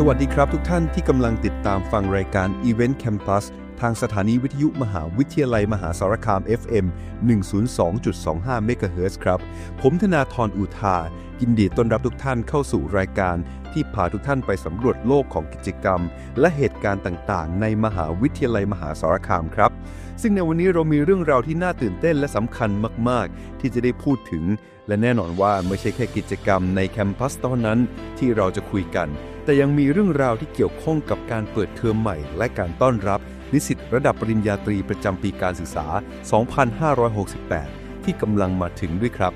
สวัสดีครับทุกท่านที่กำลังติดตามฟังรายการ Event Campus ทางสถานีวิทยุมหาวิทยาลัยมหาสารคาม FM 102.25 MHz ครับ ผมธนาธรอุทา ยินดีต้อนรับทุกท่านเข้าสู่รายการที่พาทุกท่านไปสำรวจโลกของกิจกรรม และเหตุการณ์ต่างๆ ในมหาวิทยาลัยมหาสารคามครับ ซึ่งในวันนี้เรามีเรื่องราวที่น่าตื่นเต้นและสำคัญมาก ๆ ที่จะได้พูดถึง และแน่นอนว่าไม่ใช่แค่กิจกรรมในแคมปัสเท่านั้นที่เราจะคุยกัน แต่ยังมีเรื่องราวที่เกี่ยวข้องกับการเปิดเทอมใหม่ และการต้อนรับ นิสิตระดับปริญญาตรีประจำปีการศึกษา 2568 ที่กำลังมาถึงด้วยครับ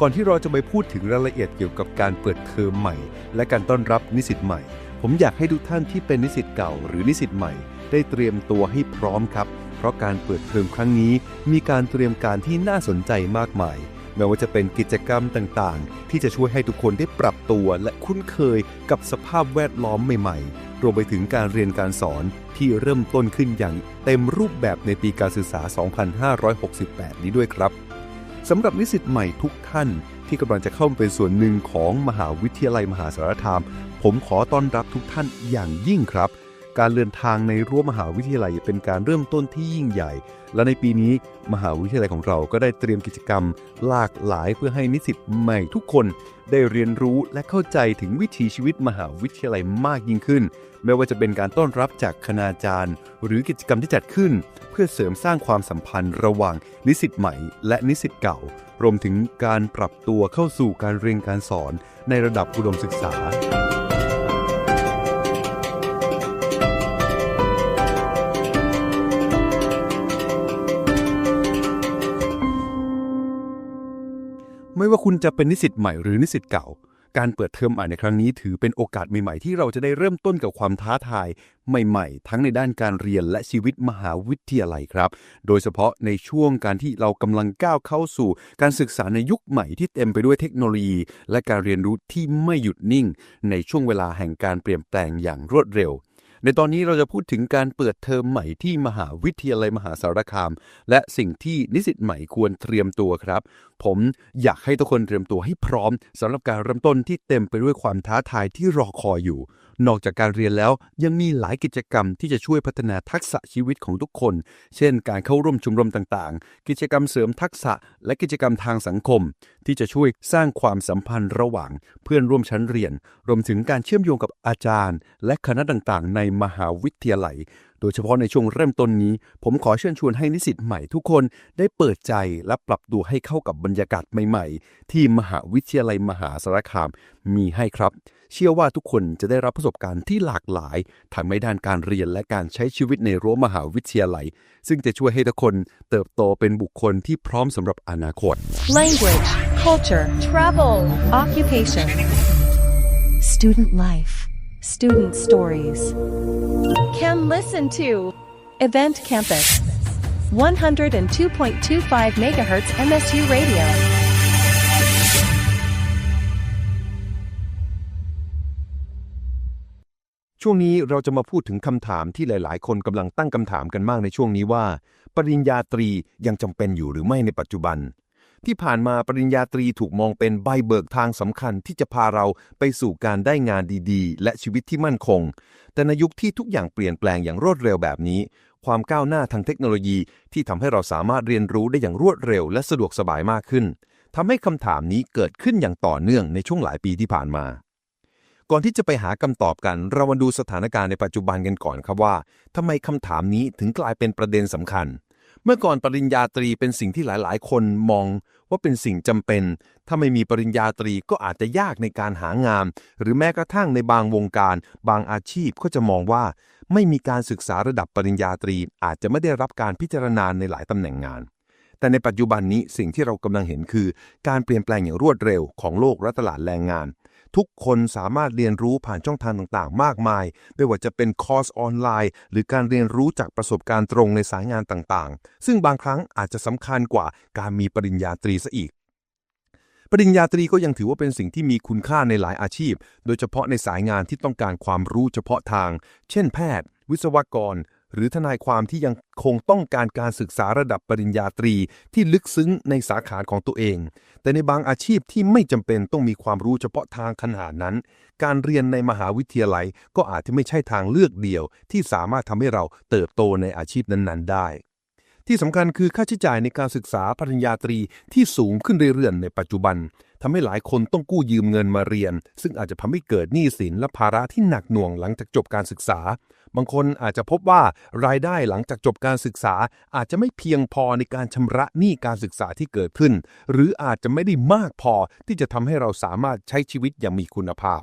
ก่อนที่เราจะไปพูดถึงรายละเอียดเกี่ยวกับการเปิดเทอมใหม่ และการต้อนรับนิสิตใหม่ ผมอยากให้ทุกท่านที่เป็นนิสิตเก่า หรือนิสิตใหม่ ได้เตรียมตัวให้พร้อมครับ เพราะการเปิดเทอมครั้งนี้ มีการเตรียมการที่น่าสนใจมากมาย ไม่ว่าจะเป็นกิจกรรมต่างๆ ที่จะช่วยให้ทุกคนได้ปรับตัวและคุ้นเคยกับสภาพแวดล้อมใหม่ๆ รวมไปถึงการเรียนการสอนที่เริ่มต้นขึ้นอย่างเต็มรูปแบบในปีการศึกษา 2568 นี้ด้วยครับสำหรับนิสิตใหม่ทุกท่านที่กำลังจะเข้ามาเป็นส่วนหนึ่งของมหาวิทยาลัยมหาสารคาม ผมขอต้อนรับทุกท่านอย่างยิ่งครับ การเดินทางในรั้วมหาวิทยาลัยเป็นการเริ่มต้นที่ยิ่งใหญ่ และในปีนี้มหาวิทยาลัยของเราก็ได้เตรียมกิจกรรม หลากหลายเพื่อให้นิสิตใหม่ทุกคน ได้เรียนรู้และเข้าใจถึงวิถีชีวิตมหาวิทยาลัยมากยิ่งขึ้น ไม่ว่าจะเป็นการต้อนรับจากคณาจารย์ หรือกิจกรรมที่จัดขึ้น เพื่อเสริมสร้างความสัมพันธ์ระหว่างนิสิตใหม่ และนิสิตเก่า รวมถึงการปรับตัวเข้าสู่การเรียนการสอนในระดับอุดมศึกษา ไม่ว่าคุณจะเป็นนิสิตใหม่หรือนิสิตเก่า การเปิดเทอมใหม่ในครั้งนี้ถือเป็นโอกาสใหม่ๆ ที่เราจะได้เริ่มต้นกับความท้าทาย ใหม่ๆ ทั้งในด้านการเรียนและชีวิตมหาวิทยาลัยครับ โดยเฉพาะในช่วงการที่เรากำลังก้าวเข้าสู่ การศึกษาในยุคใหม่ที่เต็มไปด้วยเทคโนโลยี และการเรียนรู้ที่ไม่หยุดนิ่ง ในช่วงเวลาแห่งการเปลี่ยนแปลงอย่างรวดเร็ว ในตอนนี้เราจะพูดถึงการเปิดเทอมใหม่ที่มหาวิทยาลัยมหาสารคาม และสิ่งที่นิสิตใหม่ควรเตรียมตัวครับ ผมอยากให้ทุกคนเตรียมตัวให้พร้อมสำหรับการเริ่มต้นที่เต็มไปด้วยความท้าทายที่รอคอยอยู่นอกจากการเรียนแล้วยังมีหลายกิจกรรมที่จะช่วยพัฒนาทักษะชีวิตของทุกคน เช่น การเข้าร่วมชมรมต่างๆ กิจกรรมเสริมทักษะและกิจกรรมทางสังคม ที่จะช่วยสร้างความสัมพันธ์ระหว่าง เพื่อนร่วมชั้นเรียน รวมถึงการเชื่อมโยงกับอาจารย์ และคณะต่างๆ ในมหาวิทยาลัยโดยเฉพาะในช่วงเริ่มต้นนี้ ผมขอเชิญชวนให้นิสิตใหม่ทุกคนได้เปิดใจและปรับตัวให้เข้ากับบรรยากาศใหม่ ๆ ที่มหาวิทยาลัยมหาสารคามมีให้ครับ เชื่อว่าทุกคนจะได้รับประสบการณ์ที่หลากหลายทั้งในด้านการเรียนและการใช้ชีวิตในรั้วมหาวิทยาลัย ซึ่งจะช่วยให้ทุกคนเติบโตเป็นบุคคลที่พร้อมสำหรับอนาคต language, culture, travel, occupation, student life, student stories. Can listen to Event Campus 102.25 megahertz MSU Radio. ช่วงนี้เราจะมาพูดถึงคำถามที่หลาย ๆ คนกำลังตั้งคำถามกันมากในช่วงนี้ว่า ปริญญาตรียังจำเป็นอยู่หรือไม่ในปัจจุบัน ที่ผ่านมาปริญญาตรีถูกมองเป็นใบเบิกทางสำคัญที่จะพาเราไปสู่การได้งานดีๆ และชีวิตที่มั่นคง แต่ในยุคที่ทุกอย่างเปลี่ยนแปลงอย่างรวดเร็วแบบนี้ ความก้าวหน้าทางเทคโนโลยีที่ทำให้เราสามารถเรียนรู้ได้อย่างรวดเร็ว และสะดวกสบายมากขึ้นทำให้คำถามนี้เกิดขึ้นอย่างต่อเนื่องในช่วงหลายปีที่ผ่านมา ก่อนที่จะไปหาคำตอบกัน เรามาดูสถานการณ์ในปัจจุบันกันก่อนครับว่าทำไมคำถามนี้ถึงกลายเป็นประเด็นสำคัญ เมื่อก่อนปริญญาตรีเป็นสิ่งที่หลาย ๆ คนมองว่าเป็นสิ่งจำเป็น ถ้าไม่มีปริญญาตรีก็อาจจะยากในการหางาน หรือแม้กระทั่งในบางวงการ บางอาชีพก็จะมองว่า ไม่มีการศึกษาระดับปริญญาตรี อาจจะไม่ได้รับการพิจารณาในหลายตำแหน่งงาน แต่ในปัจจุบันนี้สิ่งที่เรากำลังเห็นคือ การเปลี่ยนแปลงอย่างรวดเร็วของโลกและตลาดแรงงาน ทุกคนสามารถเรียนรู้ผ่านช่องทางต่างๆ มากมาย ไม่ว่าจะเป็นคอร์สออนไลน์ หรือการเรียนรู้จากประสบการณ์ตรงในสายงานต่างๆ ซึ่งบางครั้งอาจจะสำคัญกว่าการมีปริญญาตรีซะอีกปริญญาตรีก็ยังถือว่าเป็นสิ่งที่มีคุณค่าในหลายอาชีพ โดยเฉพาะในสายงานที่ต้องการความรู้เฉพาะทาง เช่นแพทย์ วิศวกร หรือทนายความที่ยังคงต้องการการศึกษาระดับปริญญาตรีที่ลึกซึ้งในสาขาของตัวเอง แต่ในบางอาชีพที่ไม่จำเป็นต้องมีความรู้เฉพาะทางขนาดนั้น การเรียนในมหาวิทยาลัยก็อาจจะไม่ใช่ทางเลือกเดียว ที่สามารถทำให้เราเติบโตในอาชีพนั้นๆ ได้ ที่สำคัญคือค่าใช้จ่ายในการศึกษาปริญญาตรีที่สูงขึ้นเรื่อยๆในปัจจุบัน ทำให้หลายคนต้องกู้ยืมเงินมาเรียน ซึ่งอาจจะทำให้เกิดหนี้สินและภาระที่หนักหน่วงหลังจากจบการศึกษา บางคนอาจจะพบว่ารายได้หลังจากจบการศึกษา อาจจะไม่เพียงพอในการชำระหนี้การศึกษาที่เกิดขึ้น หรืออาจจะไม่ได้มากพอที่จะทำให้เราสามารถใช้ชีวิตอย่างมีคุณภาพ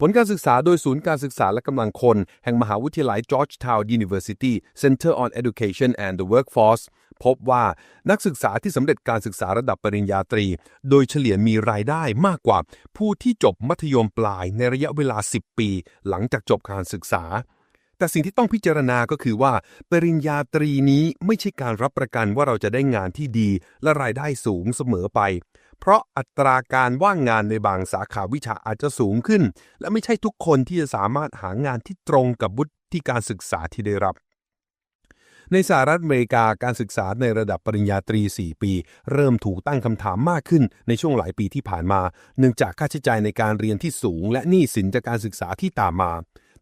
ผลการศึกษาโดยศูนย์การศึกษาและกำลังคน แห่งมหาวิทยาลัย Georgetown University Center on Education and the Workforce พบว่านักศึกษาที่สำเร็จการศึกษาระดับปริญญาตรี โดยเฉลี่ยมีรายได้มากกว่า ผู้ที่จบมัธยมปลายในระยะเวลา 10 ปี หลังจากจบการศึกษา แต่สิ่งที่ต้องพิจารณาก็คือว่า ปริญญาตรีนี้ไม่ใช่การรับประกันว่าเราจะได้งานที่ดีและรายได้สูงเสมอไป เพราะอัตราการว่างงานในบางสาขาวิชาอาจจะสูงขึ้น และไม่ใช่ทุกคนที่จะสามารถหางานที่ตรงกับวุฒิการศึกษาที่ได้รับ ในสหรัฐอเมริกาการศึกษาในระดับปริญญาตรี 4 ปี เริ่มถูกตั้งคำถามมากขึ้นในช่วงหลายปีที่ผ่านมา เนื่องจากค่าใช้จ่ายในการเรียนที่สูง และหนี้สินจากการศึกษาที่ตามมา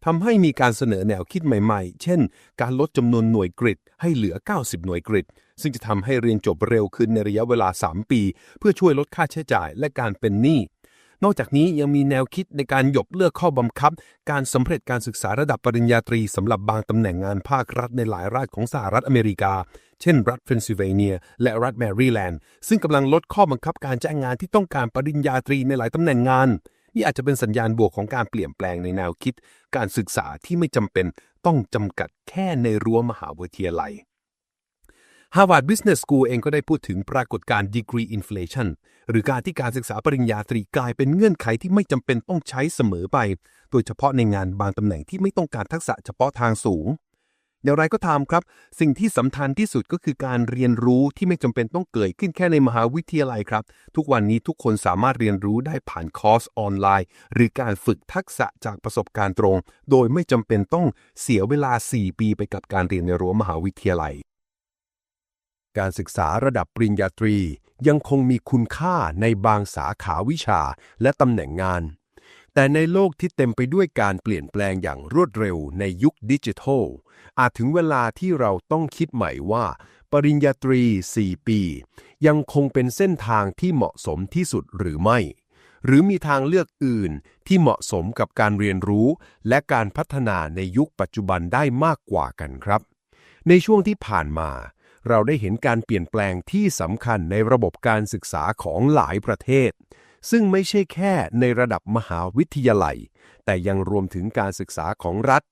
ทำให้มีการเสนอแนวคิดใหม่ๆ เช่น การลดจำนวนหน่วยกริดให้เหลือ 90 หน่วยกริด ซึ่งจะทำให้เรียนจบเร็วขึ้นในระยะเวลา 3 ปี เพื่อช่วยลดค่าใช้จ่ายและการเป็นหนี้ นอกจากนี้ยังมีแนวคิดในการหยกเลิกข้อบังคับ การสำเร็จการศึกษาระดับปริญญาตรีสำหรับบางตำแหน่งงานภาครัฐในหลายรัฐของสหรัฐอเมริกา เช่น รัฐเพนซิลเวเนีย และรัฐแมริแลนด์ ซึ่งกำลังลดข้อบังคับการจ้างงานที่ต้องการปริญญาตรีในหลายตำแหน่งงาน นี่อาจจะเป็นสัญญาณบวกของการเปลี่ยนแปลงในแนวคิด การศึกษาที่ไม่จำเป็นต้องจำกัดแค่ในรั้วมหาวิทยาลัย Harvard Business School เองก็ได้พูดถึงปรากฏการณ์ degree inflation หรือการที่การศึกษาปริญญาตรีกลายเป็นเงื่อนไขที่ไม่จำเป็นต้องใช้เสมอไป โดยเฉพาะในงานบางตำแหน่งที่ไม่ต้องการทักษะเฉพาะทางสูง อย่างไรก็ตามครับ สิ่งที่สำคัญที่สุดก็คือการเรียนรู้ที่ไม่จำเป็นต้องเกิดขึ้นแค่ในมหาวิทยาลัยครับ ทุกวันนี้ทุกคนสามารถเรียนรู้ได้ผ่านคอร์สออนไลน์ หรือการฝึกทักษะจากประสบการณ์ตรง โดยไม่จำเป็นต้องเสียเวลา 4 ปีไปกับการเรียนในรั้วมหาวิทยาลัย การศึกษาระดับปริญญาตรียังคงมีคุณค่าในบางสาขาวิชาและตำแหน่งงาน แต่ในโลกที่เต็มไปด้วยการเปลี่ยนแปลงอย่างรวดเร็วในยุคดิจิทัล อาจถึงเวลาที่เราต้องคิดใหม่ว่า ปริญญาตรี 4 ปี ยังคงเป็นเส้นทางที่เหมาะสมที่สุดหรือไม่ หรือมีทางเลือกอื่นที่เหมาะสมกับการเรียนรู้ และการพัฒนาในยุคปัจจุบันได้มากกว่ากันครับ ในช่วงที่ผ่านมา เราได้เห็นการเปลี่ยนแปลงที่สำคัญในระบบการศึกษาของหลายประเทศ ซึ่งไม่ใช่แค่ในระดับมหาวิทยาลัย แต่ยังรวมถึงการศึกษาของรัฐ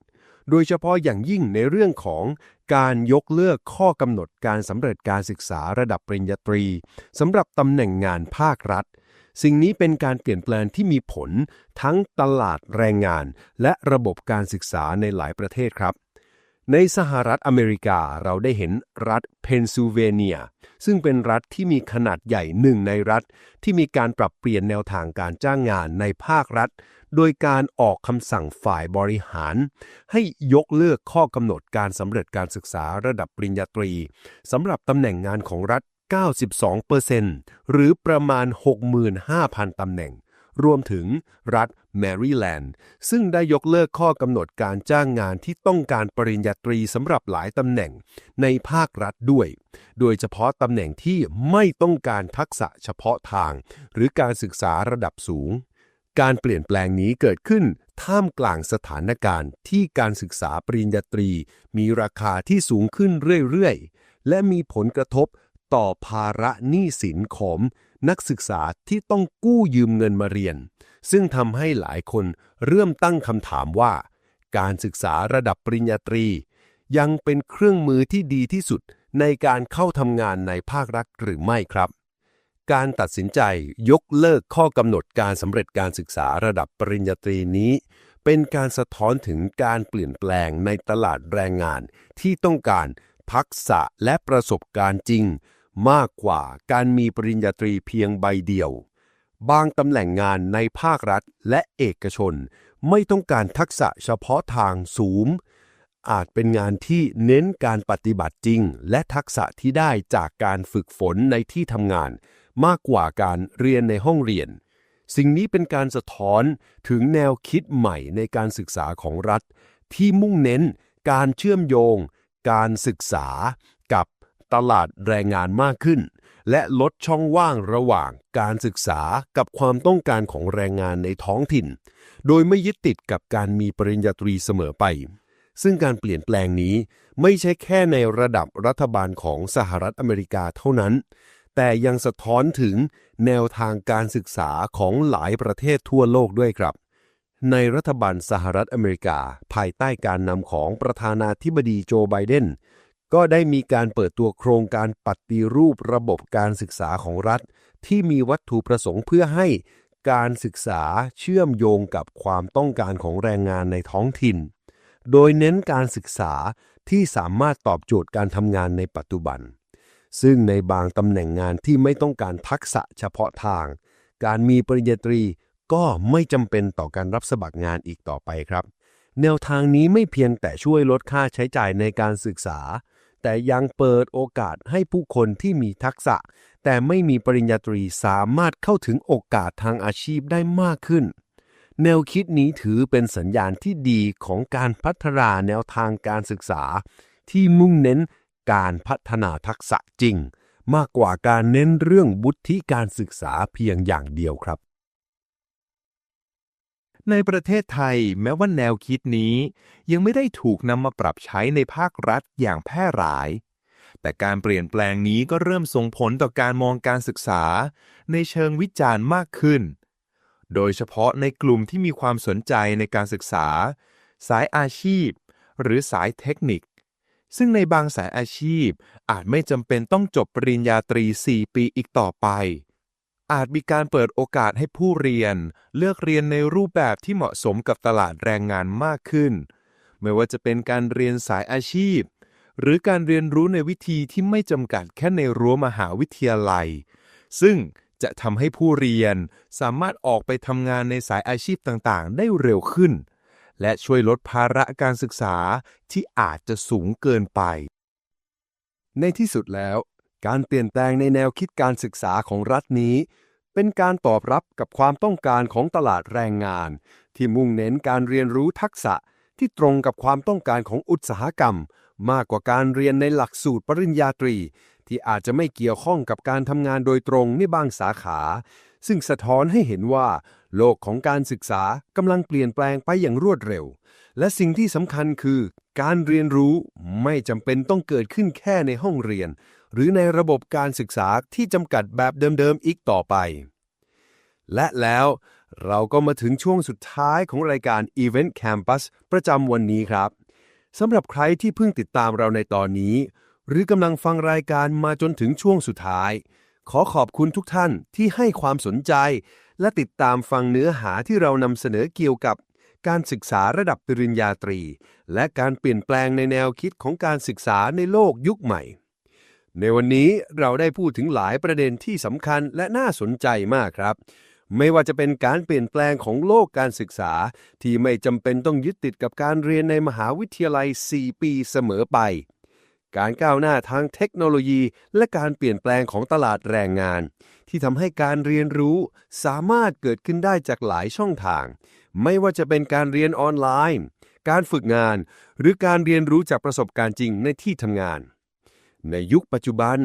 โดยเฉพาะอย่างยิ่งในเรื่องของการยกเลิกข้อกำหนดการสำเร็จการศึกษาระดับปริญญาตรีสำหรับตำแหน่งงานภาครัฐ สิ่งนี้เป็นการเปลี่ยนแปลงที่มีผลทั้งตลาดแรงงาน และระบบการศึกษาในหลายประเทศครับ ในสหรัฐอเมริกาเราได้เห็นรัฐเพนซิลเวเนีย ซึ่งเป็นรัฐที่มีขนาดใหญ่หนึ่งในรัฐ ที่มีการปรับเปลี่ยนแนวทางการจ้างงานในภาครัฐ โดยการออกคำสั่งฝ่ายบริหาร ให้ยกเลิกข้อกำหนดการสำเร็จการศึกษาระดับปริญญาตรีสำหรับตำแหน่งงานของรัฐ 92%หรือประมาณ 65,000ตำแหน่ง รวมถึงรัฐแมริแลนด์ ซึ่งได้ยกเลิกข้อกำหนดการจ้างงานที่ต้องการปริญญาตรีสำหรับหลายตำแหน่งในภาครัฐด้วย โดยเฉพาะตำแหน่งที่ไม่ต้องการทักษะเฉพาะทาง หรือการศึกษาระดับสูง การเปลี่ยนแปลงนี้เกิดขึ้นท่ามกลางสถานการณ์ที่การศึกษาปริญญาตรี มีราคาที่สูงขึ้นเรื่อยๆ และมีผลกระทบต่อภาระหนี้สินของ นักศึกษาที่ต้องกู้ยืมเงินมาเรียน ซึ่งทำให้หลายคนเริ่มตั้งคำถามว่า การศึกษาระดับปริญญาตรี ยังเป็นเครื่องมือที่ดีที่สุดในการเข้าทำงานในภาครัฐหรือไม่ครับ การตัดสินใจยกเลิกข้อกำหนดการสำเร็จการศึกษาระดับปริญญาตรีนี้ เป็นการสะท้อนถึงการเปลี่ยนแปลงในตลาดแรงงานที่ต้องการทักษะและประสบการณ์จริง มากกว่าการมีปริญญาตรีเพียงใบเดียว บางตำแหน่งงานในภาครัฐและเอกชน ไม่ต้องการทักษะเฉพาะทางสูง อาจเป็นงานที่เน้นการปฏิบัติจริง และทักษะที่ได้จากการฝึกฝนในที่ทำงาน มากกว่าการเรียนในห้องเรียน สิ่งนี้เป็นการสะท้อนถึงแนวคิดใหม่ในการศึกษาของรัฐ ที่มุ่งเน้นการเชื่อมโยง การศึกษา ตลาดแรงงานมากขึ้น และลดช่องว่างระหว่างการศึกษากับความต้องการของแรงงานในท้องถิ่น โดยไม่ยึดติดกับการมีปริญญาตรีเสมอไป ซึ่งการเปลี่ยนแปลงนี้ไม่ใช่แค่ในระดับรัฐบาลของสหรัฐอเมริกาเท่านั้น แต่ยังสะท้อนถึงแนวทางการศึกษาของหลายประเทศทั่วโลกด้วยครับในรัฐบาลสหรัฐอเมริกา ภายใต้การนำของประธานาธิบดีโจไบเดน ก็ได้มีการเปิดตัวโครงการปฏิรูประบบการศึกษาของรัฐ ที่มีวัตถุประสงค์เพื่อให้การศึกษาเชื่อมโยงกับความต้องการของแรงงานในท้องถิ่น โดยเน้นการศึกษาที่สามารถตอบโจทย์การทำงานในปัจจุบัน ซึ่งในบางตำแหน่งงานที่ไม่ต้องการทักษะเฉพาะทาง การมีปริญญาตรีก็ไม่จำเป็นต่อการรับสมัครงานอีกต่อไปครับ แนวทางนี้ไม่เพียงแต่ช่วยลดค่าใช้จ่ายในการศึกษา แต่ยังเปิดโอกาสให้ผู้คนที่มีทักษะ แต่ไม่มีปริญญาตรีสามารถเข้าถึงโอกาสทางอาชีพได้มากขึ้น แนวคิดนี้ถือเป็นสัญญาณที่ดีของการพัฒนาแนวทางการศึกษา ที่มุ่งเน้นการพัฒนาทักษะจริง มากกว่าการเน้นเรื่องวุฒิการศึกษาเพียงอย่างเดียวครับ ในประเทศไทยแม้ว่าแนวคิดนี้ ยังไม่ได้ถูกนำมาปรับใช้ในภาครัฐอย่างแพร่หลาย แต่การเปลี่ยนแปลงนี้ก็เริ่มส่งผลต่อการมองการศึกษา ในเชิงวิจารณ์มากขึ้น โดยเฉพาะในกลุ่มที่มีความสนใจในการศึกษา สายอาชีพ หรือสายเทคนิค ซึ่งในบางสายอาชีพอาจไม่จำเป็นต้องจบปริญญาตรี 4 ปีอีกต่อไป อาจมีการเปิดโอกาสให้ผู้เรียน เลือกเรียนในรูปแบบที่เหมาะสมกับตลาดแรงงานมากขึ้น ไม่ว่าจะเป็นการเรียนสายอาชีพ หรือการเรียนรู้ในวิธีที่ไม่จำกัดแค่ในรั้วมหาวิทยาลัย ซึ่งจะทำให้ผู้เรียนสามารถออกไปทำงานในสายอาชีพต่างๆ ได้เร็วขึ้น และช่วยลดภาระการศึกษาที่อาจจะสูงเกินไป ในที่สุดแล้ว การเปลี่ยนแปลงในแนวคิดการศึกษาของรัฐนี้ เป็นการตอบรับกับความต้องการของตลาดแรงงาน ที่มุ่งเน้นการเรียนรู้ทักษะที่ตรงกับความต้องการของอุตสาหกรรม มากกว่าการเรียนในหลักสูตรปริญญาตรี ที่อาจจะไม่เกี่ยวข้องกับการทำงานโดยตรงในบางสาขา ซึ่งสะท้อนให้เห็นว่า โลกของการศึกษากำลังเปลี่ยนแปลงไปอย่างรวดเร็ว และสิ่งที่สำคัญคือ การเรียนรู้ไม่จำเป็นต้องเกิดขึ้นแค่ในห้องเรียน หรือในระบบการศึกษาที่จำกัดแบบเดิมๆอีกต่อไป และแล้วเราก็มาถึงช่วงสุดท้ายของรายการ Event Campus ประจำวันนี้ครับสำหรับใครที่เพิ่งติดตามเราในตอนนี้ หรือกำลังฟังรายการมาจนถึงช่วงสุดท้าย ขอขอบคุณทุกท่านที่ให้ความสนใจ และติดตามฟังเนื้อหาที่เรานำเสนอเกี่ยวกับการศึกษาระดับปริญญาตรี และการเปลี่ยนแปลงในแนวคิดของการศึกษาในโลกยุคใหม่ ในวันนี้เราได้พูดถึงหลายประเด็นที่สำคัญและน่าสนใจมากครับ ไม่ว่าจะเป็นการเปลี่ยนแปลงของโลกการศึกษา ที่ไม่จำเป็นต้องยึดติดกับการเรียนในมหาวิทยาลัย 4 ปีเสมอไป การก้าวหน้าทางเทคโนโลยีและการเปลี่ยนแปลงของตลาดแรงงาน ที่ทำให้การเรียนรู้สามารถเกิดขึ้นได้จากหลายช่องทาง ไม่ว่าจะเป็นการเรียนออนไลน์ การฝึกงาน หรือการเรียนรู้จากประสบการณ์จริงในที่ทำงาน ในยุคปัจจุบัน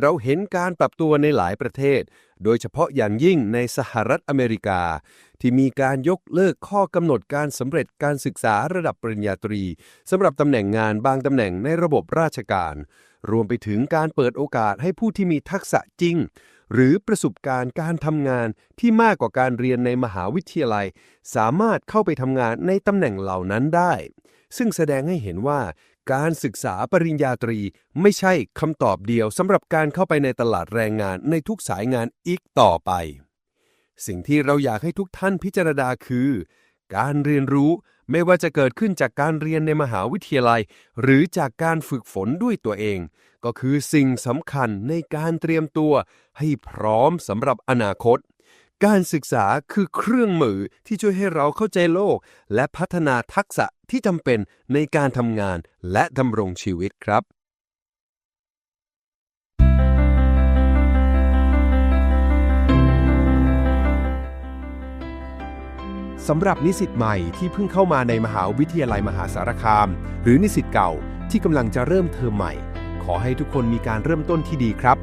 เราเห็นการปรับตัวในหลายประเทศ โดยเฉพาะอย่างยิ่งในสหรัฐอเมริกา ที่มีการยกเลิกข้อกำหนดการสำเร็จการศึกษาระดับปริญญาตรีสำหรับตำแหน่งงานบางตำแหน่งในระบบราชการ รวมไปถึงการเปิดโอกาสให้ผู้ที่มีทักษะจริง หรือประสบการณ์การทำงานที่มากกว่าการเรียนในมหาวิทยาลัย สามารถเข้าไปทำงานในตำแหน่งเหล่านั้นได้ ซึ่งแสดงให้เห็นว่า การศึกษาปริญญาตรีไม่ใช่คำตอบเดียวสำหรับการเข้าไปในตลาดแรงงานในทุกสายงานอีกต่อไป สิ่งที่เราอยากให้ทุกท่านพิจารณาคือ การเรียนรู้ไม่ว่าจะเกิดขึ้นจากการเรียนในมหาวิทยาลัย หรือจากการฝึกฝนด้วยตัวเอง ก็คือสิ่งสำคัญในการเตรียมตัวให้พร้อมสำหรับอนาคต การศึกษาคือเครื่องมือที่ช่วยให้เราเข้าใจโลก และพัฒนาทักษะที่จำเป็นในการทำงานและดำรงชีวิตครับ สำหรับนิสิตใหม่ที่เพิ่งเข้ามาในมหาวิทยาลัยมหาสารคาม หรือนิสิตเก่าที่กำลังจะเริ่มเทอมใหม่ ขอให้ทุกคนมีการเริ่มต้นที่ดีครับ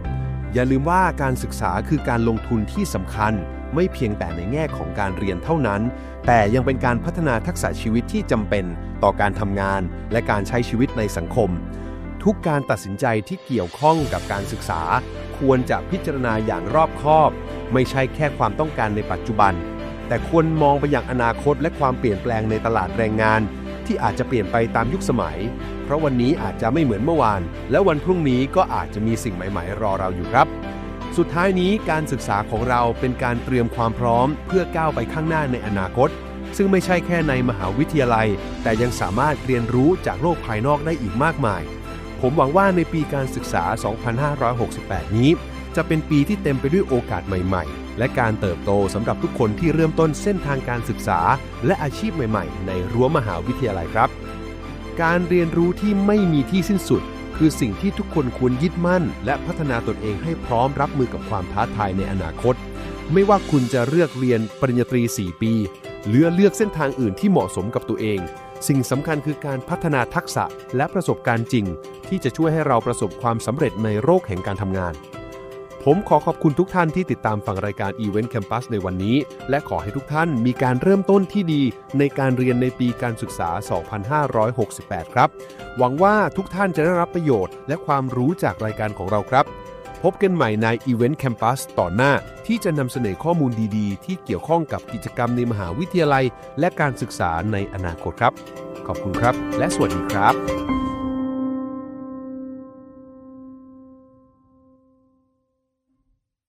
อย่าลืมว่าการศึกษาคือการลงทุนที่สำคัญ ไม่เพียงแต่ในแง่ของการเรียนเท่านั้น แต่ยังเป็นการพัฒนาทักษะชีวิตที่จำเป็นต่อการทำงานและการใช้ชีวิตในสังคม ทุกการตัดสินใจที่เกี่ยวข้องกับการศึกษา ควรจะพิจารณาอย่างรอบคอบ ไม่ใช่แค่ความต้องการในปัจจุบัน แต่ควรมองไปอย่างอนาคตและความเปลี่ยนแปลงในตลาดแรงงาน ที่อาจจะเปลี่ยนไปตามยุคสมัย เพราะวันนี้อาจจะไม่เหมือนเมื่อวาน และวันพรุ่งนี้ก็อาจจะมีสิ่งใหม่ ๆ รอเราอยู่ครับ สุดท้ายนี้การศึกษาของเราเป็นการเตรียมความพร้อม เพื่อก้าวไปข้างหน้าในอนาคต ซึ่งไม่ใช่แค่ในมหาวิทยาลัย แต่ยังสามารถเรียนรู้จากโลกภายนอกได้อีกมากมาย ผมหวังว่าในปีการศึกษา 2568 นี้ จะเป็นปีที่เต็มไปด้วยโอกาสใหม่ ๆ และการเติบโตสำหรับทุกคนที่เริ่มต้นเส้นทางการศึกษา และอาชีพใหม่ ๆ ในรั้วมหาวิทยาลัยครับ การเรียนรู้ที่ไม่มีที่สิ้นสุด คือสิ่งที่ทุกคนควรยึดมั่น และพัฒนาตนเองให้พร้อมรับมือกับความท้าทายในอนาคต ไม่ว่าคุณจะเลือกเรียนปริญญาตรี 4 ปี หรือเลือกเส้นทางอื่นที่เหมาะสมกับตัวเอง สิ่งสำคัญคือการพัฒนาทักษะและประสบการณ์จริง ที่จะช่วยให้เราประสบความสำเร็จในโลกแห่งการทำงาน ผมขอขอบคุณทุกท่านที่ติดตามฟังรายการ Event Campus ในวันนี้ และขอให้ทุกท่านมีการเริ่มต้นที่ดีในการเรียนในปีการศึกษา 2568 ครับ หวังว่าทุกท่านจะได้รับประโยชน์ และความรู้จากรายการของเราครับ พบกันใหม่ใน Event Campus ต่อหน้าที่จะนำเสนอข้อมูลดีๆ ที่เกี่ยวข้องกับกิจกรรมในมหาวิทยาลัย และการศึกษาในอนาคตครับ ขอบคุณครับ และสวัสดีครับ